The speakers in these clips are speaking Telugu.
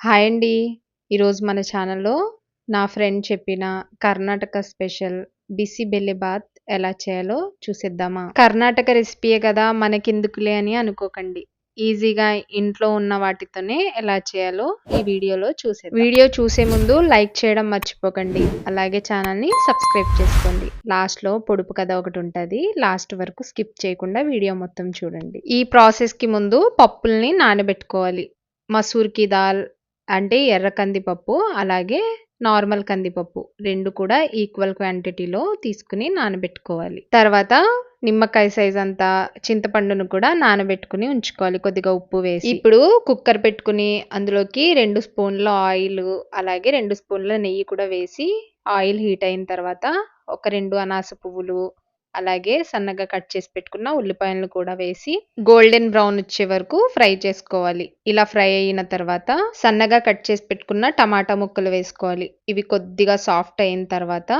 హాయ్ అండి. ఈరోజు మన ఛానల్‌లో నా ఫ్రెండ్ చెప్పిన కర్ణాటక స్పెషల్ బిసి బెల్లిబాత్ ఎలా చేయాలో చూసేద్దామా? కర్ణాటక రెసిపీయే కదా! మనకెందుకులే అని అనుకోకండి. ఈజీగా ఇంట్లో ఉన్న వాటితోనే ఎలా చేయాలో ఈ వీడియోలో చూసే వీడియో చూసే ముందు లైక్ చేయడం మర్చిపోకండి. అలాగే ఛానల్‌ని సబ్స్క్రైబ్ చేసుకోండి. లాస్ట్‌లో పొడుపు కథ ఒకటి ఉంటుంది లాస్ట్ వరకు స్కిప్ చేయకుండా వీడియో మొత్తం చూడండి. ఈ ప్రాసెస్‌కి ముందు పప్పుల్ని నానబెట్టుకోవాలి. మసూర్‌కి దాల్ అంటే ఎర్ర కందిపప్పు, అలాగే నార్మల్ కందిపప్పు రెండు కూడా ఈక్వల్ క్వాంటిటీలో తీసుకుని నానబెట్టుకోవాలి. తర్వాత నిమ్మకాయ సైజ్ అంతా చింతపండును కూడా నానబెట్టుకుని ఉంచుకోవాలి కొద్దిగా ఉప్పు వేసి. ఇప్పుడు కుక్కర్ పెట్టుకుని అందులోకి రెండు స్పూన్ల ఆయిల్ అలాగే రెండు స్పూన్ల నెయ్యి కూడా వేసి ఆయిల్ హీట్ అయిన తర్వాత ఒక రెండు అనాస పువ్వులు అలాగే సన్నగా కట్ చేసి పెట్టుకున్న ఉల్లిపాయలను కూడా వేసి గోల్డెన్ బ్రౌన్ వచ్చే వరకు ఫ్రై చేసుకోవాలి. ఇలా ఫ్రై అయిన తర్వాత సన్నగా కట్ చేసి పెట్టుకున్న టమాటా ముక్కలు వేసుకోవాలి. ఇవి కొద్దిగా సాఫ్ట్ అయిన తర్వాత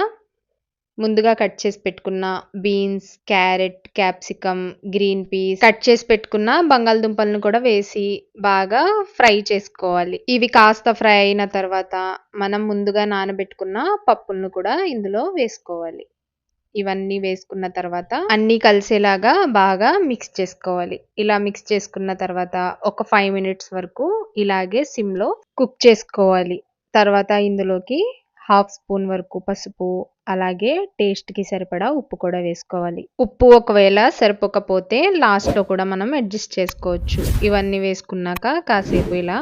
ముందుగా కట్ చేసి పెట్టుకున్న beans, carrot, capsicum, green peas cut చేసి పెట్టుకున్న బంగాళదుంపలను కూడా వేసి బాగా ఫ్రై చేసుకోవాలి. ఇవి కాస్త ఫ్రై అయిన తర్వాత మనం ముందుగా నానబెట్టుకున్న పప్పులను కూడా ఇందులో వేసుకోవాలి. ఇవన్నీ వేసుకున్న తర్వాత అన్నీ కలిసేలాగా బాగా మిక్స్ చేసుకోవాలి. ఇలా మిక్స్ చేసుకున్న తర్వాత ఒక ఫైవ్ మినిట్స్ వరకు ఇలాగే సిమ్‌లో కుక్ చేసుకోవాలి. తర్వాత ఇందులోకి హాఫ్ స్పూన్ వరకు పసుపు, అలాగే టేస్ట్‌కి సరిపడా ఉప్పు కూడా వేసుకోవాలి. ఉప్పు ఒకవేళ సరిపోకపోతే లాస్ట్‌లో కూడా మనం అడ్జస్ట్ చేసుకోవచ్చు. ఇవన్నీ వేసుకున్నాక కాసేపు ఇలా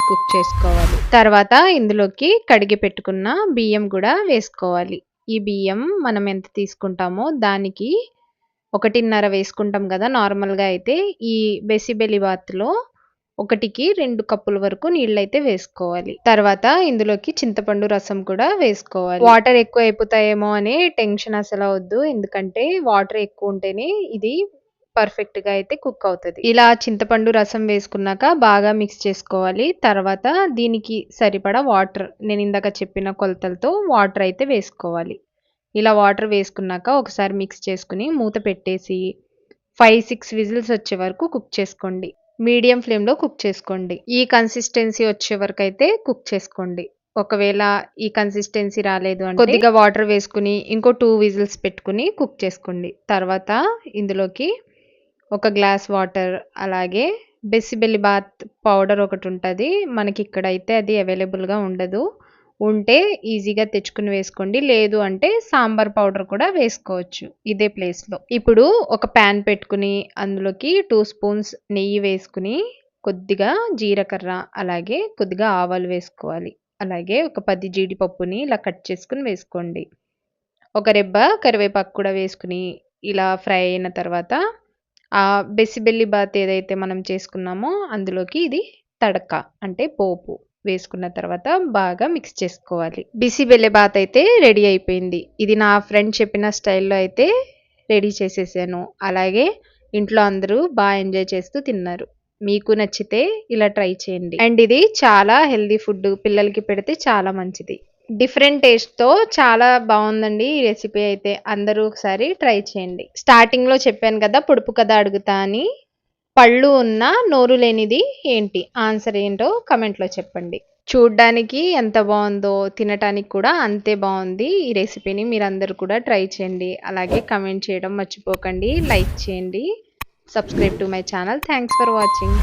కుక్ చేసుకోవాలి. తర్వాత ఇందులోకి కడిగి పెట్టుకున్న బియ్యం కూడా వేసుకోవాలి. ఈ బియ్యం మనం ఎంత తీసుకుంటామో దానికి 1:30 వేసుకుంటాం కదా! నార్మల్‌గా అయితే ఈ బెసిబెలి బాత్లో ఒకటికి రెండు కప్పుల వరకు నీళ్ళయితే వేసుకోవాలి. తర్వాత ఇందులోకి చింతపండు రసం కూడా వేసుకోవాలి. వాటర్ ఎక్కువ అయిపోతాయేమో అనే టెన్షన్ అసలు అవద్దు ఎందుకంటే వాటర్ ఎక్కువ ఉంటేనే ఇది పర్ఫెక్ట్‌గా అయితే కుక్ అవుతది. ఇలా చింతపండు రసం వేసుకున్నాక బాగా మిక్స్ చేసుకోవాలి. తర్వాత దీనికి సరిపడా వాటర్ నేను ఇందాక చెప్పిన కొలతలతో వాటర్ అయితే వేసుకోవాలి. ఇలా వాటర్ వేసుకున్నాక ఒకసారి మిక్స్ చేసుకొని మూత పెట్టేసి 5, 6 విజిల్స్ వచ్చే వరకు కుక్ చేసుకోండి. మీడియం ఫ్లేమ్‌లో కుక్ చేసుకోండి. ఈ కన్సిస్టెన్సీ వచ్చే వరకైతే కుక్ చేసుకోండి. ఒకవేళ ఈ కన్సిస్టెన్సీ రాలేదు అంటే కొద్దిగా వాటర్ వేసుకొని ఇంకో 2 విజిల్స్ పెట్టుకొని కుక్ చేసుకోండి. తర్వాత ఇందులోకి ఒక గ్లాస్ వాటర్ అలాగే బెసిబెల్లిబాత్ పౌడర్ ఒకటి ఉంటుంది మనకి ఇక్కడైతే అది అవైలబుల్‌గా ఉండదు. ఉంటే ఈజీగా తెచ్చుకుని వేసుకోండి. లేదు అంటే సాంబార్ పౌడర్ కూడా వేసుకోవచ్చు ఇదే ప్లేస్‌లో. ఇప్పుడు ఒక పాన్ పెట్టుకుని అందులోకి టూ స్పూన్స్ నెయ్యి వేసుకుని కొద్దిగా జీలకర్ర అలాగే కొద్దిగా ఆవాలు వేసుకోవాలి. అలాగే ఒక పది జీడిపప్పుని ఇలా కట్ చేసుకుని వేసుకోండి. ఒక రెబ్బ కరివేపాకు కూడా వేసుకుని ఇలా ఫ్రై అయిన తర్వాత ఆ బెసిబెల్లిబాత్ ఏదైతే మనం చేసుకున్నామో అందులోకి ఇది తడక అంటే పోపు వేసుకున్న తర్వాత బాగా మిక్స్ చేసుకోవాలి. బిసిబెల్లెబాత్ అయితే రెడీ అయిపోయింది. ఇది నా ఫ్రెండ్ చెప్పిన స్టైల్‌లో అయితే రెడీ చేసేసాను. అలాగే ఇంట్లో అందరూ బాగా ఎంజాయ్ చేస్తూ తిన్నారు. మీకు నచ్చితే ఇలా ట్రై చేయండి. అండ్ ఇది చాలా హెల్దీ ఫుడ్. పిల్లలకి పెడితే చాలా మంచిది. డిఫరెంట్ టేస్ట్‌తో చాలా బావుందండి ఈ రెసిపీ అయితే. అందరూ ఒకసారి ట్రై చేయండి. స్టార్టింగ్‌లో చెప్పాను కదా! పొడుపు కథ అడుగుతా అని. పళ్ళు ఉన్న నోరు లేనిది ఏంటి? ఆన్సర్ ఏంటో కామెంట్‌లో చెప్పండి. చూడ్డానికి ఎంత బావుందో తినటానికి కూడా అంతే బావుంది. ఈ రెసిపీని మీరందరూ కూడా ట్రై చేయండి. అలాగే కామెంట్ చేయడం మర్చిపోకండి. లైక్ చేయండి. Subscribe to my channel. Thanks for watching.